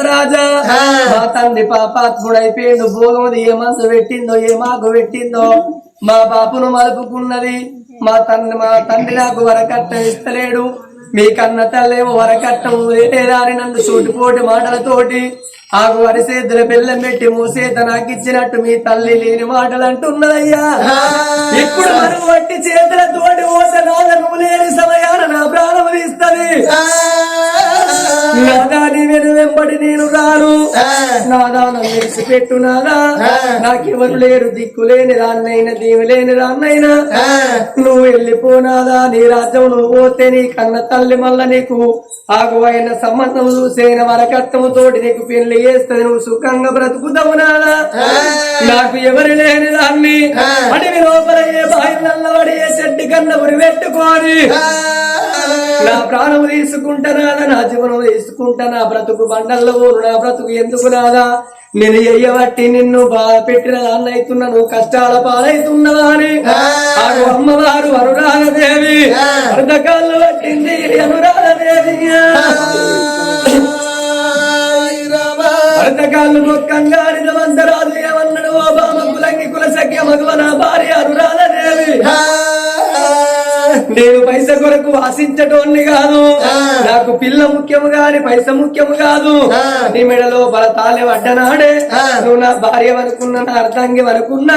రాజా. మా తండ్రి పాపాత్ముడైపోయిండు. భోగమది ఏ మందు పెట్టిందో ఏ మాకు పెట్టిందో మా బాపును మలుపుకున్నది. మా తండ్రి మా తండ్రి నాకు వరకట్ట ఇస్తలేడు. మీ కన్న తల్లేమో వరకట్టం వేరేదారి నన్ను సూటిపోటి మాటలతోటి. ఆగు వరిసేద్దుల బెల్లం పెట్టి మూసేత నాకు ఇచ్చినట్టు మీ తల్లి లేని మాటలు అంటున్నదయ్యా ఇప్పుడు మనం వట్టి చేతులతోటి ఓస లేని సమయాన నా ప్రాణం తీస్తుంది. నాదా నీ వెను వెంబడి నేను రాను. నాదా నన్ను విడిచిపెట్టు నాదా నాకెవరు లేరు దిక్కు లేని రాన్నైనా దీవి లేని రాన్నైనా. నువ్వు వెళ్ళిపోనాదా నీ రాజ్యం నువ్వు పోతే నీ కన్న తల్లి మల్ల నీకు ఆగువైన సంబంధం చూసేన వరకట్టము తోటి నీకు పెళ్ళి చేస్తుంది నువ్వు సుఖంగా బ్రతుకుతావు నాదా నాకు ఎవరు లేని దాన్ని అడవి లోపల ఏ బాయి నల్లబడి ఏ చెట్టు కన్న ఉరి పెట్టుకోని నా ప్రాణం తీసుకుంటానా నా జీవనం తీసుకుంటా నా బ్రతుకు బండల్లో నా బ్రతుకు ఎందుకు నాదా? నేను ఎయ్యబట్టి నిన్ను బాధ పెట్టిన దాన్ని అవుతున్నా నువ్వు కష్టాల పాలవుతున్నావా అని అమ్మవారు అనురాగదేవి అర్ధకాళ్ళు పట్టింది అనురాగదేవి అర్ధకాళ్ళు మొక్కంగా నిజమంతరాజు ఏమన్నాడు? ఓ బామ కులంగి కుల సఖ్య మగవ నా భార్య అనురాగదేవి నేను పైస కొరకు ఆశించటోన్ని కాదు. నాకు పిల్ల ముఖ్యము గాని పైస ముఖ్యము కాదు. నీ మెడలో బలతాలే వడ్డనాడే. నువ్వు నా భార్య అనుకున్నా నా అర్థంగి అనుకున్నా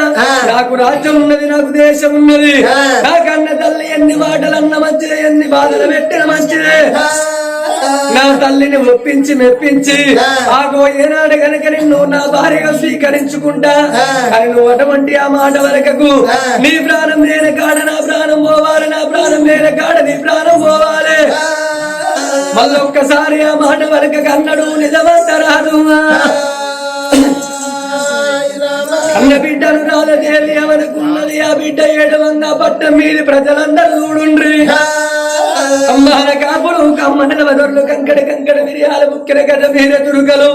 నాకు రాజ్యం ఉన్నది నాకు దేశం ఉన్నది. నాకన్న తల్లి ఎన్ని మాటలు అన్న మంచిదే ఎన్ని బాధలు పెట్టిన మంచిదే. నా తల్లిని ఒప్పించి మెప్పించి. ఆగో ఏనాడు గనక నిన్ను నా భార్యగా స్వీకరించుకుంటా. కానీ నువ్వు అటువంటి ఆ మాట వరకకు. నీ ప్రాణం లేని కాడ నా ప్రాణం పోవాలి నా ప్రాణం లేని కాడ నీ ప్రాణం పోవాలి. మళ్ళొక్కసారి ఆ మాట వరక కన్నడు నిజమంతరాదు కన్న బిడ్డను రాలదేవి ఉన్నది? ఆ బిడ్డ ఏడవంగా పట్టం మీది ప్రజలందరూ చూడుండ్రి. అమ్మాన కాపులు కమ్మన వదర్లు కంకడ కంకడ మిరియాల ముక్కిన గద మీద తురుకలు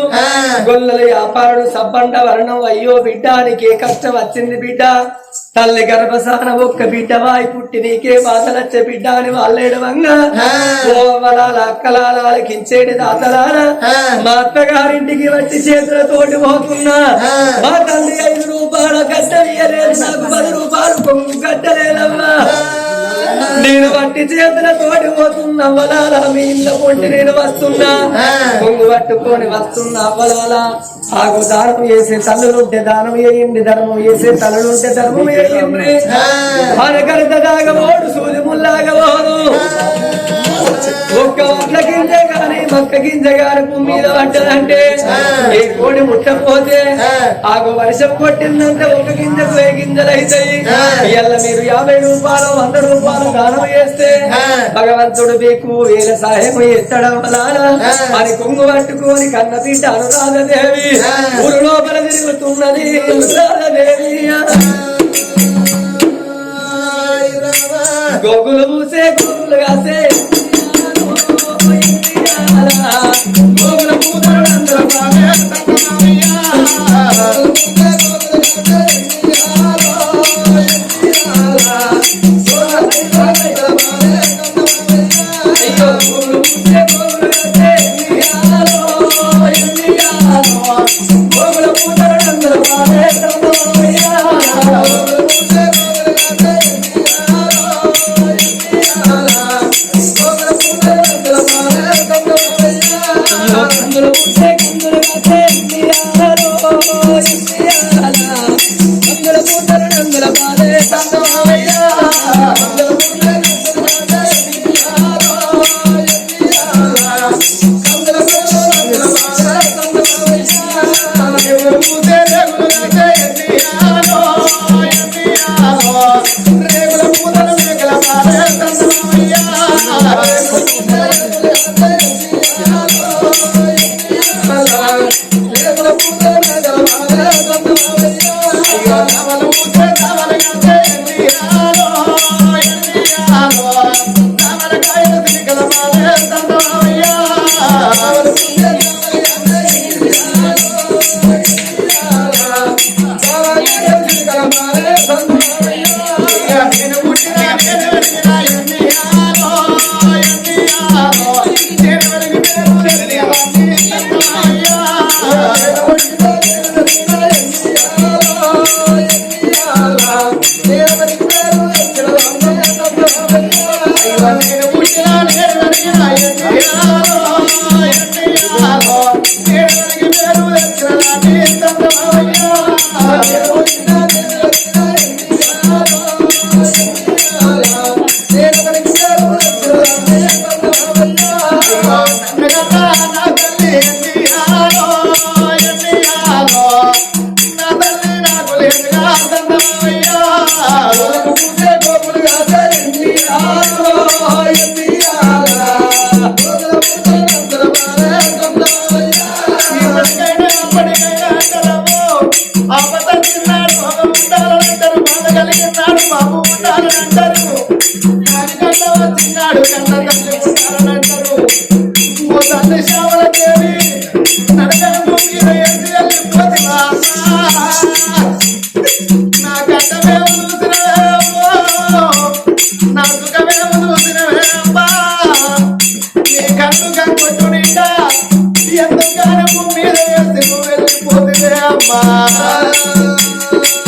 గొల్లల వ్యాపారుడు సబ్బండ వర్ణం అయ్యో బిడ్డ నీకే కష్టం వచ్చింది బిడ్డ. తల్లి గర్భసాన ఒక్క బిడ్డ వాయి పుట్టి నీకే బాధలచ్చే బిడ్డ అని వాళ్ళేడవంగా ఓవలాల అక్కలాల కించేటి దాతలాల మా అత్తగారింటికి వచ్చి చేతులతోటి పోతున్నా మా తల్లి ఐదు రూపాయల కట్టలేదు నాకు పది రూపాయలు కొంగు కట్టలేదమ్మా నేను వట్టి చేతుల తోడి పోతున్న అవ్వలాల మీ ఇళ్ళ పొంటి నేను వస్తున్నా. కొంగు పట్టుకొని వస్తున్న అవ్వలాల. ఆగు దానం చేసే తల్లులుంటే దానం వేయండి ధర్మం చేసే తల్లులుంటే ధర్మం వేయండి. అనకరిత దాగబోడు సూది ముల్లాగబోదు ఒక్క ఒక్క గింజ గాని మొక్క గింజ గాని భూమి మీద పడ్డదంటే ఏ కోడి ముట్టకపోతే ఆగు వర్షం కొట్టిందంటే ఒక గింజకు ఏ గింజలు అవుతాయి? ఇవాళ మీరు యాభై రూపాయలు వంద రూపాయలు దానం చేస్తే భగవంతుడు మీకు వేల సహాయం ఎత్తడం వలన అని కొంగు పట్టుకొని కన్న పీట అనురాధదేవి ఊరు లోపల తిరుగుతున్నది అనురాధదేవి. గోగులు పూసే గోగులు కాసే Gogula Google. Thank you.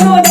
Oh.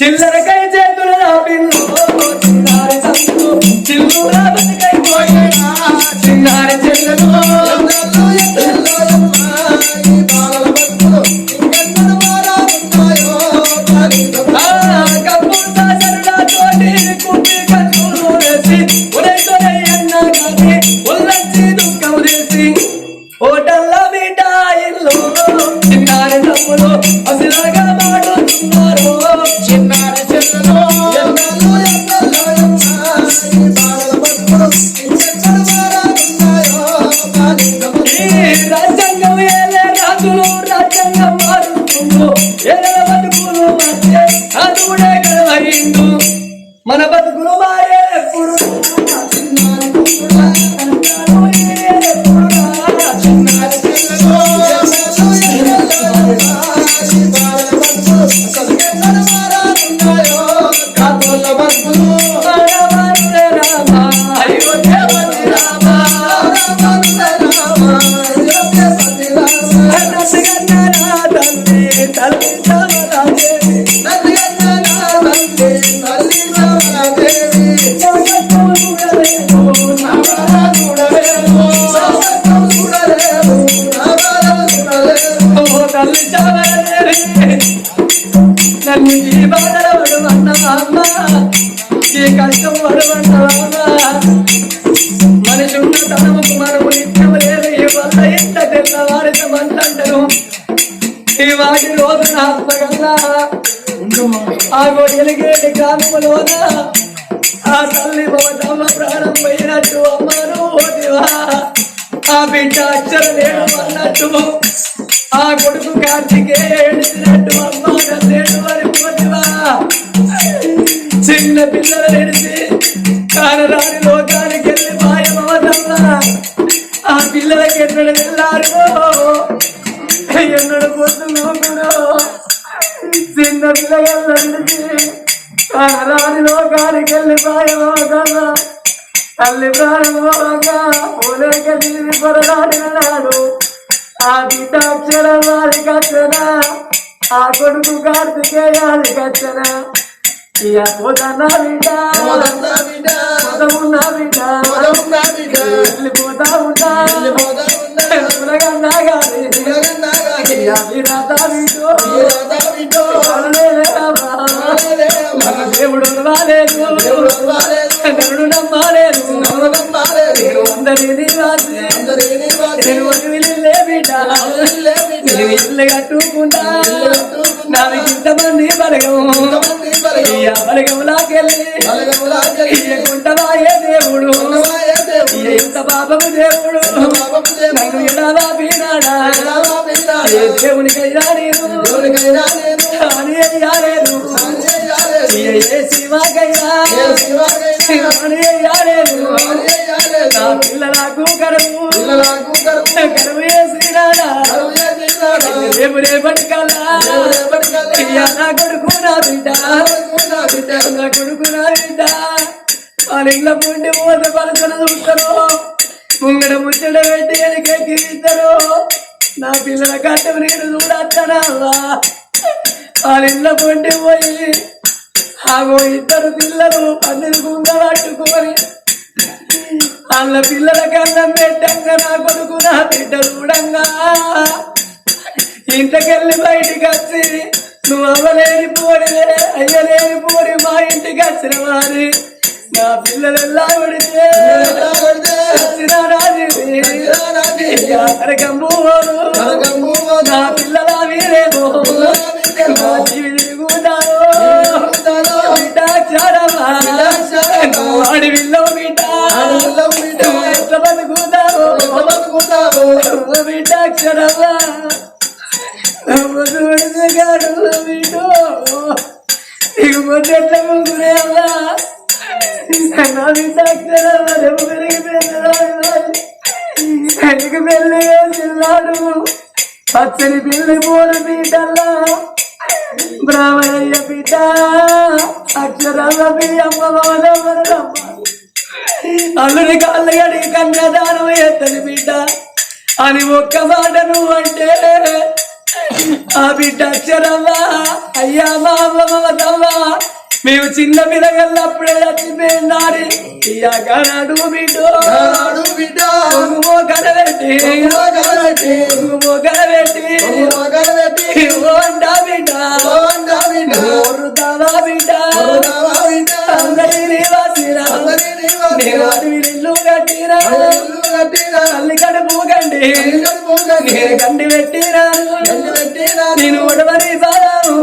చిల్లరకై ఈ వాటి రోజు నా ఆత్మగల్లా ఆ గొడెలిగేటి గ్రామములోన ఆ తల్లి భవతమ్మ ప్రాణం అమ్మను ఓదివా ఆ బిడ్డ అక్షర లేడు అన్నట్టు ఆ కొడుకు కార్తికే ఏడిచినట్టు అమ్మ లేడు అని పోతివా. చిన్న పిల్లలు ఎడిచి కానరాని లోకానికి వెళ్ళి మాయమవదమ్మ ఆ పిల్లలకి ఎన్నడు వెళ్ళారు. ఎన్నడు పొద్దులో కూడా. చిన్న ఎడిచి కానరాని లోకానికి వెళ్ళి మాయమవదమ్మ తల్లి ప్రాణమోగా పూలేక నీవి పొరలాడినాడు ఆ బిడ్డ అక్షరం వారి కచ్చన? ఆ కొడుకు కార్తికేయాది కచ్చన? ఇక పోతన్నా బిడ్డ. పోతమున్నా బిడ్డ. వెళ్ళిపోతా ఉంటా. మన దేవుడు రాలేదు నన్ను నమ్మాలేదు. నేను అందరినీ నేను వదిలే బిడ్డ నేను ఇల్లు కట్టుకుంటా నాకు ఇంతమంది బలగం. బలగంలాకెళ్ళి ఇయ్యకుంటవాయే దేవుడు. ఇంత పాపము దేవుడు. నన్ను ఎడాలా ఏ దేవునికైనా నేను అని అయ్యాలేదు ఇయ్య ఏ శివాకైనా అని అయ్యాలేదు నా పిల్లలకు కరువు కరువు వేసినాడా రేపు రేపటి కల్లా ఇయ్య నా కొడుకు నా బిడ్డ. నా కొడుకు నా బిడ్డ. వాళ్ళ ఇళ్ళ పుండి మూత పలుకలు చూస్తారు ముంగడ ముచ్చట పెట్టి ఎనకెక్కిస్తారు నా పిల్లల కట్టం నేను చూడత్తనా వాళ్ళ ఇళ్ళ పుండి పోయి ఆగో ఇద్దరు పిల్లలు పన్నెండు కుంగ పట్టుకొని వాళ్ళ పిల్లల కన్నం పెట్టంగా నా కొడుకు నా బిడ్డ చూడంగా. ఇంటికెళ్ళి బయటికి వచ్చి నువ్వు అవ్వలేని పోరిలే అయ్యలేని పోరి మా ఇంటికి వచ్చిన వారి. నా పిల్లలు ఎలా పడితే వచ్చిన నా పిల్లల బిడ్డాక్షరమా నువ్వు అడవిలో బిడ్డ ఎట్లా బతుకుతావో. నువ్వు బిడ్డాక్షరమా నువ్వు చూడగాడు బిడ్డో నీకు మొదట్ల ముగ్గురేలా నా బిడ్డాక్షరమా నువ్వు పెరిగిపోయిన పెళ్ళికి పెళ్ళి చిన్నాడు పచ్చని పిల్లి మూడు బీటల్లా బ్రాహ్మణయ్య బిడ్డ అక్షరాల బియ్యమ్మ అల్లుడి కాళ్ళు గడి కన్యాదానం ఎత్తని బిడ్డ అని ఒక్క మాట నువ్వు అంటే ఆ బిడ్డ అక్షరమ్మా అయ్యా మా అమ్మ మమతమ్మా మేము చిన్న పిల్లగల్లప్పుడే బిడ్డో. బిడ్డ. ఓరుతావా బిడ్డ. అందరి వాసిరా నేను అడవి ఇల్లు కట్టిరా. కడుపు నేను కండి పెట్టిరాను నేను ఉడవని బాధము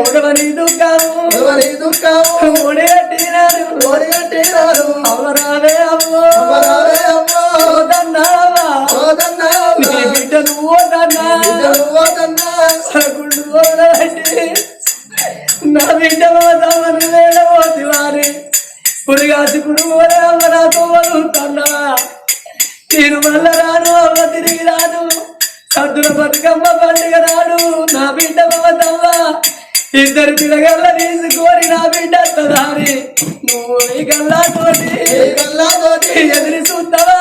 ఉడవని ఎవరి దుఃఖం ఒడిగట్టినారు ఒడిగట్టినారు బిడ్డలు ఓ దన్నా బిడ్డలు నా బిడ్డ పోతామని వేడబోతి వారి. పురిగాసి పురుగులే అమ్మ నాతో వదులుతున్నా నేను రాను అమ్మ తిరిగి రాదు సద్దుల బతుకమ్మ పండుగ రాడు నా బిడ్డ పోతావా ఇద్దరు పిల్లగల్ల తీసుకొని నా బిడ్డ దారి నువ్వు నీ గల్లాతోటి ఎదిరి చూస్తావా?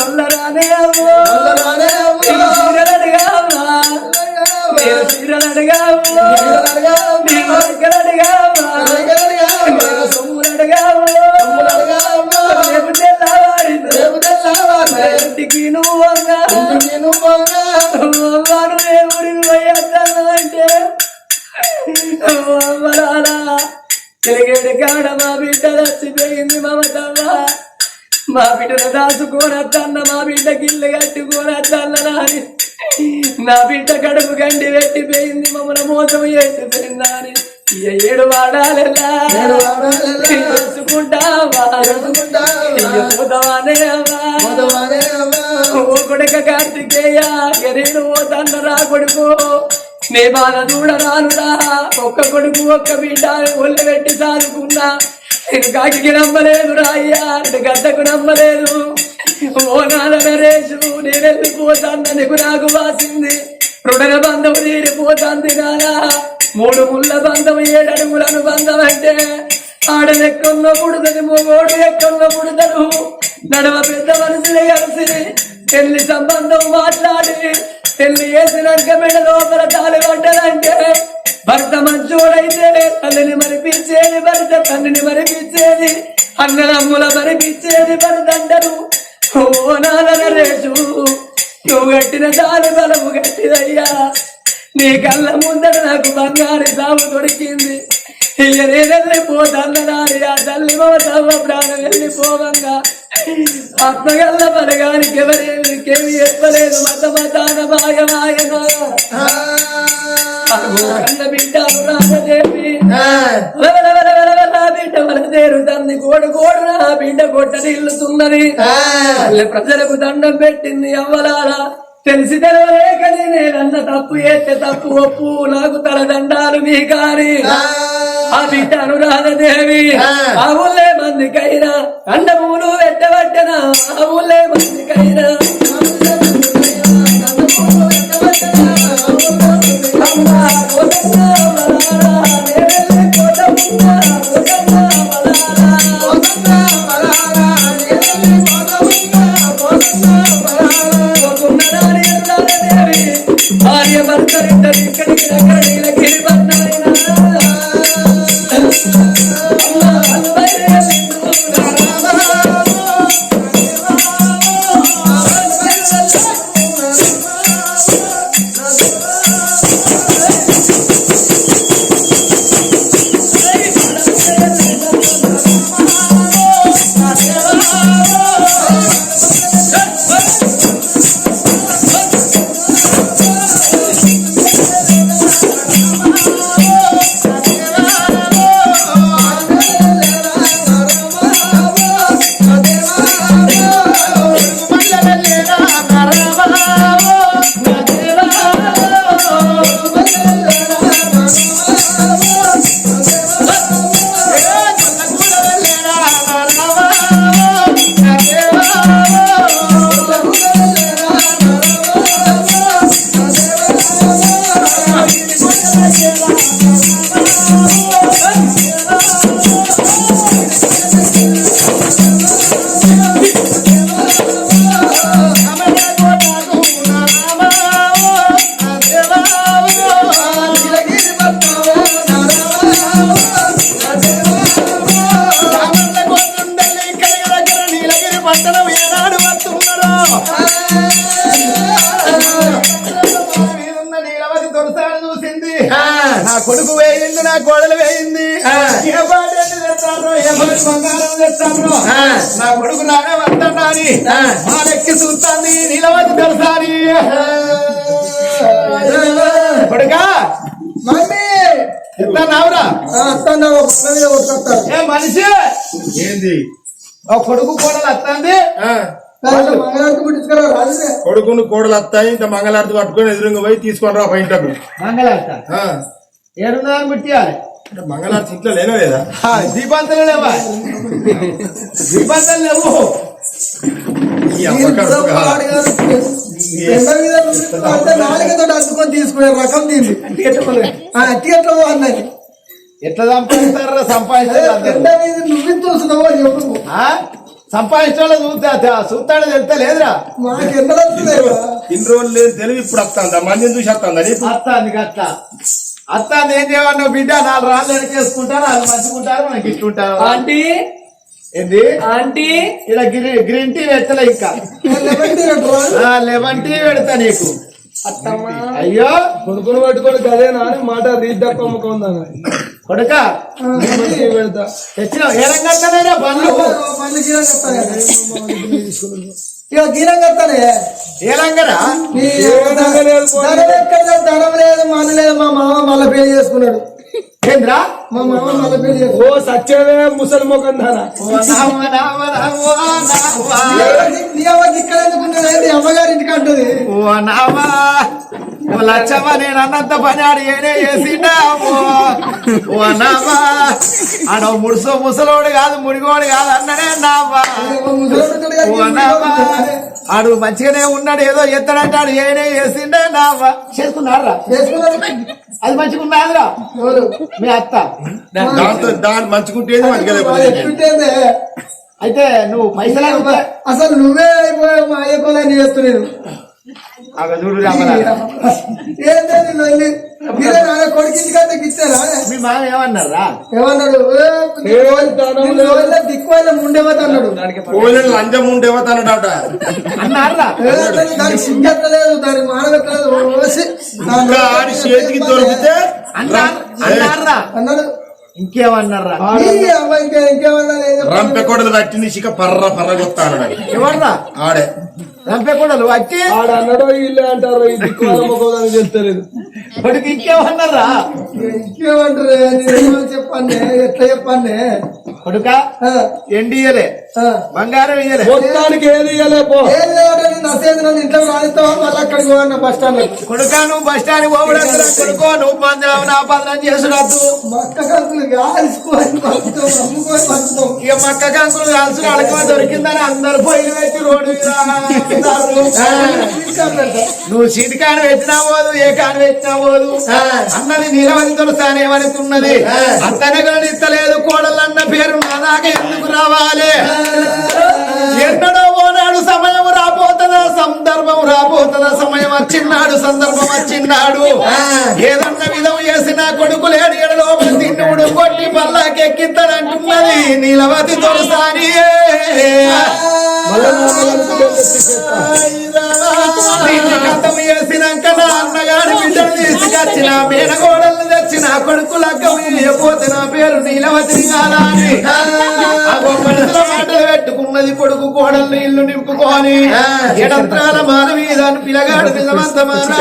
మళ్ళా రానే అవ్వ. నేను చీరలు తిరిగేడు కాడ మా బిడ్డ చచ్చిపోయింది మమతమ్మ మా బిడ్డను దాచుకోనద్దన్న మా బిడ్డకి ఇల్లు కట్టుకోనద్దన్న నాని. నా బిడ్డ కడుపు గండి పెట్టిపోయింది మమ్మల్ని మోసం అని ఇక ఏడు వాడాలెలా? అమ్మా ఓ కొడుక కార్తికేయ ఎరేడు ఓ తండ్ర రా కొడుకు. నే బాధ చూడరానురా ఒక్క కొడుకు ఒక్క బిడ్డ ఒళ్ళు పెట్టి సాదుకున్నా నేను కాకి నమ్మలేదు అయ్యా గద్దకు నమ్మలేదు. ఓ నాన్న నరేషు నేను వెళ్ళిపోతాను నీకు నాకు వాసింది. రుడన బంధం తీరిపోతాంది నానా. మూడు ముళ్ళ బంధం ఏడడుగులను బంధం అంటే ఆడనెక్కన్న పుడుతుంది మొగోడు ఎక్కన్న పుడతను నడవ పెద్ద మనుషులే కలిసి పెళ్ళి సంబంధం మాట్లాడి పెళ్ళి వేసినాక మెడ లోపల తాలి పడ్డదంటే భర్త మంచోడైతే తల్లిని మరిపించేది భర్త తల్లిని మరిపించేది అన్నదమ్ముల మరిపించేది భర్త అంటారు. ఓ నాన్న రేసు నువ్వు కట్టిన తాలి బలము గట్టిదయ్యా. నీ కళ్ళ ముందర నాకు బంగారు సాగు దొరికింది. తల్లి ప్రాణం వెళ్ళిపోవంగా ఆత్మగల్ల బలగానికి ఎవరేమి చెప్పలేదు మత మతాన మాయ మాయన కన్న బిడ్డ రామదేవి వల వల వల వల నా బిడ్డ వల తేరుతంది కోడు కోడు నా బిడ్డ కొట్ట నిల్లుతున్నది తల్లి ప్రజలకు దండం పెట్టింది అవ్వలారా. తెలిసి తెలవలేకని నేనన్న తప్పు చేస్తే తప్పు ఒప్పు. నాకు తల దండాలు మీ కాని ఆ. బిడ్డ అనురాధదేవి ఆ. ఊళ్ళే మందికైనా. అండములు పెట్టబట్టనా ఆ ఊళ్ళే మందికైనా. ఎత్తావురా ఏ మనిషి? ఏంది? ఆ కొడుకు కోడలు వస్తాంది కొడుకును కోడలు వస్తాయి ఇంకా మంగళారతి పట్టుకొని ఎదురుగా పోయి తీసుకొని రా బయటకు మంగళార్త? ఏడున్నదాన్ని ముట్టియాలి. అంటే మంగళారతి ఇంట్లో లేనే లేదా? ఆ, దీపాంతలు లేవా? దీపాంతలు లేవు. నాలుగతో అద్దుకొని తీసుకునే రకం దీన్ని. అట్టి ఎట్లా అన్నది. ఎట్లా సంపాదిస్తారా? నువ్వు చూస్తున్నావు అని చెప్పు? సంపాదించడం చూస్తాడు తెలుస్తా లేదురా. ఇన్ని రోజులు లేదు తెలివి ఇప్పుడు వస్తుందా? మందిని చూసి వస్తుందా నీకు? అత్తాంది అత్త ఏం చేయమన్నావు బిడ్డ? నాలుగు రాళ్ళు ఎనకేసుకుంటారు వాళ్ళు మంచుకుంటారు మనకి ఇట్లుంటారు ఆంటీ ఏంది? ఆంటీ? ఇలా గ్రీన్ గ్రీన్ టీ పెట్టలే ఇంకా. ఆ, లెమన్ టీ పెడతా నీకు. అత్తమ్మా. అయ్యో! కొడుకుని పట్టుకొని గదే నాని మాట రీద్దప్ప అమ్ముకుందాను కొడుక పెడతా. తెచ్చిన ఏ గీరం ఇక గీరం ఏ రంగరా? ధనం లేదు మన లేదు. మా మామ మళ్ళీ పెళ్ళి చేసుకున్నాడు. ఏంద్రా ఓ సత్యమే ముసలి ముఖం ఓ ఇక్కడ అమ్మగారి ఇంటికి అంటుంది లచ్చమ్మ నేను అన్నంత పని ఆడు ఏనే ఓ ఆడ ముడుసో ముసలోడు కాదు ముడిగోడు కాదు అన్ననే ఓ నామా ఆడు మంచిగానే ఉన్నాడు ఏదో ఎత్తడంటాడు ఏనే చేసిండే నామా చేసుకున్నారా చేసుకున్నాడు. అది మంచిగా ఉన్నదిరా ఎవరు? మీ అత్త. దాంతో దాని మంచిగా? అయితే నువ్వు పైసలు అసలు నువ్వే అయిపోయావు మా అయ్యకోలని చేస్తున్నాను మీ మామ ఏమన్నారా? ఏమన్నాడు? ఏ, నిన్ను వదిలే దిక్కు వల్ల ముండేవద్దు అన్నాడు. అన్నారా దానికి- సింగెత్తలేదు దానికి మానవెత్తలేదు చేతికి దొరికితే అన్నారు అన్నారా అన్నాడు. ఇంకేమన్నారా ఇంకేమన్నా ఏం చెప్పాలి? రంపె కొడలు పట్టింది ఇక పర్ర పర్ర ఎవర్రా? ఆడే. రంపేకొండలు వచ్చి ఆడ అన్నాడో ఇల్లు అంటారు ఈ దిక్కు వాళ్ళ ముఖం దానికి తెలుస్తలేదు వాడికి ఇంకేమన్నారా? ఇంకేమంటారు? నేను చెప్పండి ఎట్లా చెప్పండి కొడుక ఆ. బంగారం ఇయ్యలే. మొత్తానికి ఏది ఇయ్యలే పో. ఏం లేదంటే నేను నసేది నన్ను ఇంట్లో రానిస్తావా మళ్ళీ అక్కడికి పోవన్న బస్ స్టాండ్ కొడుక నువ్వు బస్ స్టాండ్ పోవడం కొడుకో నువ్వు నా మక్క కంకులు కాల్చుకొని ఇక మక్క కంకులు అడక దొరికిందని అందరు పొయ్యిలు పెట్టి రోడ్డు. నువ్వు సీటు కాని పెట్టినా పోదు ఏ కాని పెట్టినా పోదు. అన్నది నిలవని దొరసానేమనుకున్నది అత్తనే కానీ ఇస్తలేదు కోడలన్న పేరు నా దాకా ఎందుకు రావాలి? ఎన్నడో ఓనాడు సమయం రాబోతుందా సందర్భం రాబోతుందా సమయం వచ్చిన్నాడు సందర్భం వచ్చిన్నాడు. ఏదన్న విధం చేసిన కొడుకు లేడు ఎడ లోపల తిన్నుడు కొట్టి పల్లాకెక్కిస్తానంటున్నది నీలవతి దొరసాని కథం నా అన్నగారి బిడ్డను తీసుకొచ్చిన మేనగోడల్ని తెచ్చిన కొడుకు లగ్గం పోతే నా పేరు నీలవతి కాదని మాటలు పెట్టుకున్నది కొడుకు కోడల్ని ఇల్లు నింపుకొని ఎడంత్రాల మీద పిలగాడు నిజమంతమాగా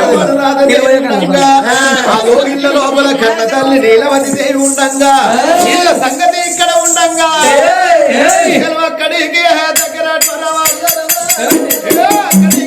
ఇళ్ళ లోపల కన్న తల్లి నీలవతి దేవి ఉండంగా ఇళ్ళ సంగతి ఇక్కడ ఉండంగా అక్కడికి దగ్గర Cadê?